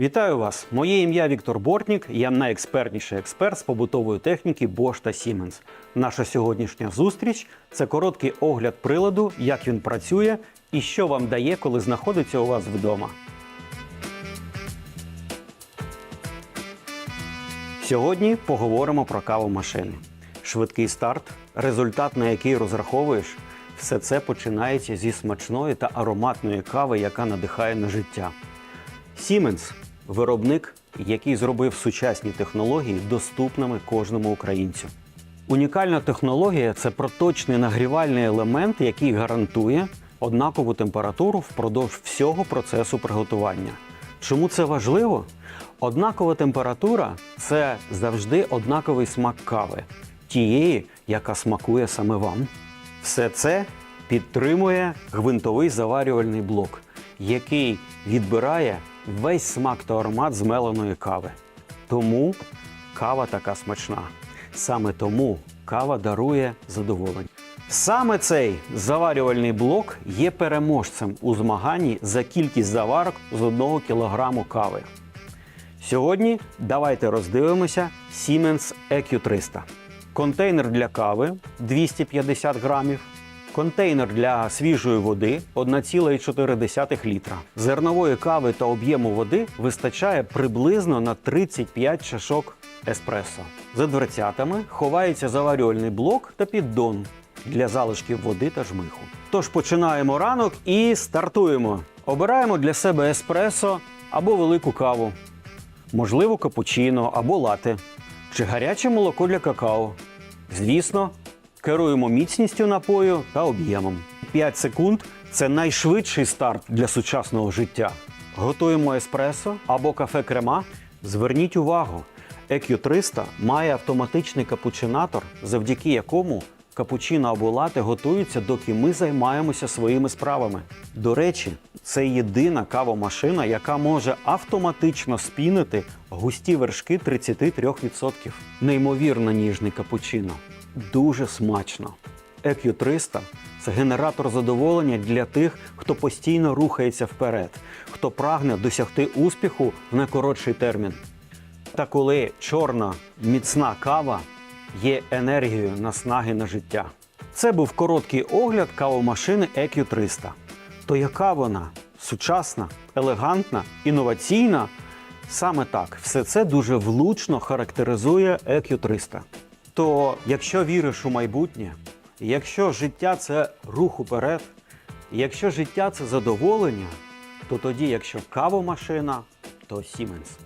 Вітаю вас! Моє ім'я Віктор Бортнік. Я найекспертніший експерт з побутової техніки Bosch та Siemens. Наша сьогоднішня зустріч це короткий огляд приладу, як він працює і що вам дає, коли знаходиться у вас вдома. Сьогодні поговоримо про кавомашини. Швидкий старт, результат на який розраховуєш, все це починається зі смачної та ароматної кави, яка надихає на життя. Siemens – виробник, який зробив сучасні технології доступними кожному українцю. Унікальна технологія це проточний нагрівальний елемент, який гарантує однакову температуру впродовж всього процесу приготування. Чому це важливо? Однакова температура це завжди однаковий смак кави, тієї, яка смакує саме вам. Все це підтримує гвинтовий заварювальний блок, який відбирає весь смак та аромат змеленої кави. Тому кава така смачна. Саме тому кава дарує задоволення. Саме цей заварювальний блок є переможцем у змаганні за кількість заварок з 1 кг кави. Сьогодні давайте роздивимося Siemens EQ300. Контейнер для кави 250 грамів. Контейнер для свіжої води 1,4 літра. Зернової кави та об'єму води вистачає приблизно на 35 чашок еспресо. За дверцятами ховається заварювальний блок та піддон для залишків води та жмиху. Тож починаємо ранок і стартуємо. Обираємо для себе еспресо або велику каву, можливо, капучино або лате, чи гаряче молоко для какао. Звісно, керуємо міцністю напою та об'ємом. 5 секунд це найшвидший старт для сучасного життя. Готуємо еспресо або кафе крема. Зверніть увагу, EQ300 має автоматичний капучинатор, завдяки якому капучино або лате готуються, доки ми займаємося своїми справами. До речі, це єдина кавомашина, яка може автоматично спінити густі вершки 33%. Неймовірно ніжний капучино. Дуже смачно. EQ300 – це генератор задоволення для тих, хто постійно рухається вперед, хто прагне досягти успіху в найкоротший термін. Та коли чорна міцна кава є енергією наснаги на життя. Це був короткий огляд кавомашини EQ300. То яка вона? Сучасна, елегантна, інноваційна? Саме так, все це дуже влучно характеризує EQ300. То якщо віриш у майбутнє, якщо життя це рух уперед, якщо життя це задоволення, то тоді, якщо кавомашина, то Siemens.